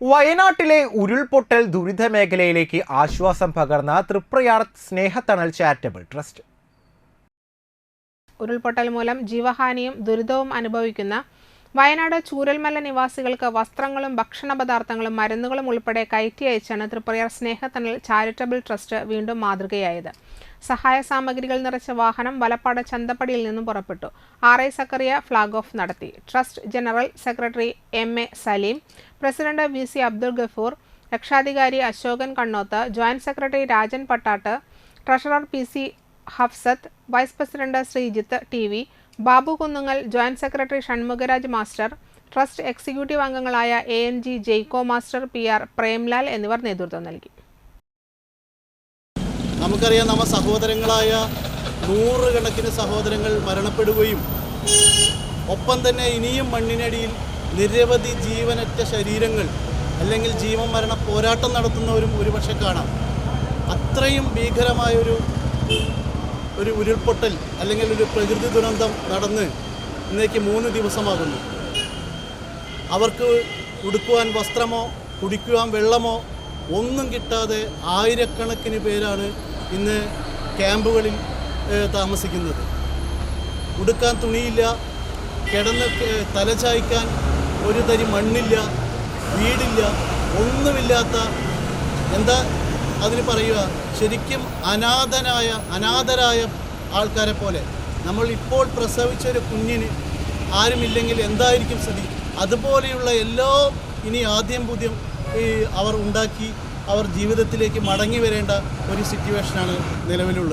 വയനാട്ടിലെ ഉരുൾപൊട്ടൽ ദുരിത മേഖലയിലേക്ക് ആശ്വാസം പകർന്ന തൃപ്രയാർ സ്നേഹത്തണൽ ചാരിറ്റബിൾ ട്രസ്റ്റ്. ഉരുൾപൊട്ടൽ മൂലം ജീവഹാനിയും ദുരിതവും അനുഭവിക്കുന്ന വയനാട് ചൂരൽമല നിവാസികൾക്ക് വസ്ത്രങ്ങളും ഭക്ഷണ പദാർത്ഥങ്ങളും മരുന്നുകളും ഉൾപ്പെടെ കയറ്റി അയച്ചാണ് തൃപ്രയാർ സ്നേഹത്തണൽ ചാരിറ്റബിൾ ട്രസ്റ്റ് വീണ്ടും മാതൃകയായത്. സഹായ സാമഗ്രികൾ നിറച്ച വാഹനം വലപ്പാട് ചന്തപ്പടിയിൽ നിന്നും പുറപ്പെട്ടു. R I Zacharia flag off നടത്തി. Trust general secretary M A Saleem president V C Abdul Gafoor രക്ഷാധികാരി Ashokan Kannoth joint secretary Rajan Pattat treasurer P C Hafsath vice president Sreejith T V Babu Kunnungal joint secretary Shanmugharaj master trust executive അംഗങ്ങളായ A N G Jaico master P R Premlal എന്നിവർ നേതൃത്വം നൽകി. നമുക്കറിയാം നമ്മ സഹോദരങ്ങളായ നൂറുകണക്കിന് സഹോദരങ്ങൾ മരണപ്പെടുകയും ഒപ്പം തന്നെ ഇനിയും മണ്ണിനടിയിൽ നിരവധി ജീവനറ്റ ശരീരങ്ങൾ അല്ലെങ്കിൽ ജീവൻ മരണ പോരാട്ടം നടത്തുന്നവരും ഒരുപക്ഷെ കാണാം. അത്രയും ഭീകരമായൊരു ഒരു ഉരുൾപൊട്ടൽ അല്ലെങ്കിൽ ഒരു പ്രകൃതി ദുരന്തം നടന്ന് ഇന്നേക്ക് മൂന്ന് ദിവസമാകുന്നു. അവർക്ക് ഉടുക്കുവാൻ വസ്ത്രമോ കുടിക്കുവാൻ വെള്ളമോ ഒന്നും കിട്ടാതെ ആയിരക്കണക്കിന് പേരാണ് ഇന്ന് ക്യാമ്പുകളിൽ താമസിക്കുന്നത്. ഉടുക്കാൻ തുണിയില്ല കിടന്ന് തലചായ്ക്കാൻ ഒരു തരി മണ്ണില്ല വീടില്ല ഒന്നുമില്ലാത്ത എന്താ അതിന് പറയുക ശരിക്കും അനാഥനായ അനാഥരായ ആൾക്കാരെ പോലെ നമ്മൾ ഇപ്പോൾ പ്രസവിച്ച ഒരു കുഞ്ഞിന് ആരുമില്ലെങ്കിൽ എന്തായിരിക്കും സ്ഥിതി? അതുപോലെയുള്ള എല്ലാ ഇനി ആദ്യം പുതിയ ഈ അവർ ഉണ്ടാക്കി അവർ ജീവിതത്തിലേക്ക് മടങ്ങി വരേണ്ട ഒരു സിറ്റുവേഷനാണ് നിലവിലുള്ളത്.